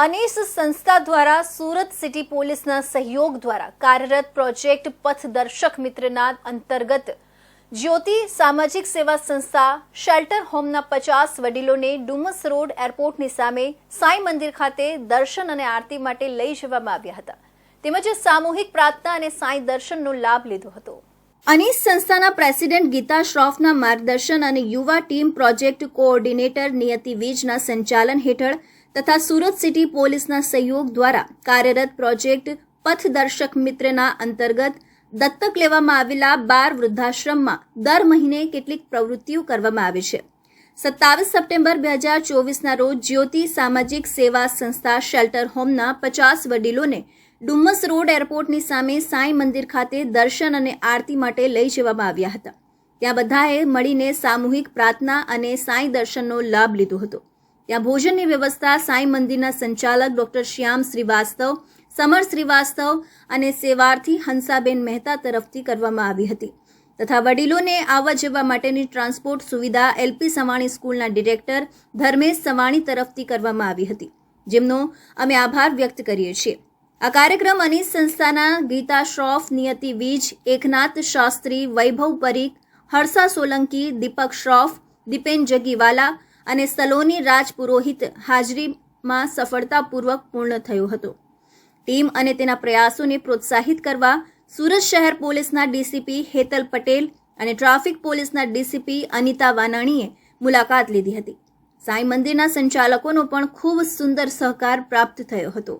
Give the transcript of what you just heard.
અનીસ સંસ્થા દ્વારા સુરત સિટી પોલીસના સહયોગ દ્વારા કાર્યરત પ્રોજેક્ટ પથદર્શક મિત્રના અંતર્ગત જ્યોતિ સામાજિક સેવા સંસ્થા શેલ્ટર હોમના પચાસ વડીલોને ડુમસ રોડ એરપોર્ટની સામે સાંઈ મંદિર ખાતે દર્શન અને આરતી માટે લઈ જવામાં આવ્યા હતા. તેમજ સામૂહિક પ્રાર્થના અને સાંઈ દર્શનનો લાભ લીધો હતો. અનીસ સંસ્થાના પ્રેસિડેન્ટ ગીતા શ્રોફના માર્ગદર્શન અને યુવા ટીમ પ્રોજેક્ટ કોઓર્ડિનેટર નિયતિ વીજના સંચાલન હેઠળ તથા સુરત સિટી પોલીસના સહયોગ દ્વારા કાર્યરત પ્રોજેક્ટ પથદર્શક મિત્રના અંતર્ગત દત્તક લેવામાં આવેલા બાર વૃદ્ધાશ્રમમાં દર મહિને કેટલીક પ્રવૃત્તિઓ કરવામાં આવે છે. સત્તાવીસ સપ્ટેમ્બર બે હજાર ચોવીસના રોજ જ્યોતિ સામાજિક સેવા સંસ્થા શેલ્ટર હોમના પચાસ વડીલોને ડુમ્મસ રોડ એરપોર્ટની સામે સાંઈ મંદિર ખાતે દર્શન અને આરતી માટે લઈ જવામાં આવ્યા હતા. ત્યાં બધાએ મળીને સામૂહિક પ્રાર્થના અને સાંઈ દર્શનનો લાભ લીધો હતો. ત્યાં ભોજનની વ્યવસ્થા સાંઈ મંદિરના સંચાલક ડોક્ટર શ્યામ શ્રીવાસ્તવ, સમર શ્રીવાસ્તવ અને સેવાર્થી હંસાબેન મહેતા તરફથી કરવામાં આવી હતી. તથા વડીલોને આવવા જવા માટેની ટ્રાન્સપોર્ટ સુવિધા એલપી સવાણી સ્કૂલના ડિરેક્ટર ધર્મેશ સવાણી તરફથી કરવામાં આવી હતી, જેમનો અમે આભાર વ્યક્ત કરીએ છીએ. આ કાર્યક્રમ અનીસ સંસ્થાના ગીતા શ્રોફ, નિયતિ વીજ, એકનાથ શાસ્ત્રી, વૈભવ પરીખ, હર્ષા સોલંકી, દીપક શ્રોફ, દીપેન જગીવાલા અને સલોની રાજપુરોહિત હાજરીમાં સફળતાપૂર્વક પૂર્ણ થયો હતો. ટીમ અને તેના પ્રયાસોને પ્રોત્સાહિત કરવા સુરત શહેર પોલીસના ડીસીપી હેતલ પટેલ અને ટ્રાફિક પોલીસના ડીસીપી અનિતા વાનાણીએ મુલાકાત લીધી હતી. સાંઈ મંદિરના સંચાલકોનો પણ ખૂબ સુંદર સહકાર પ્રાપ્ત થયો હતો.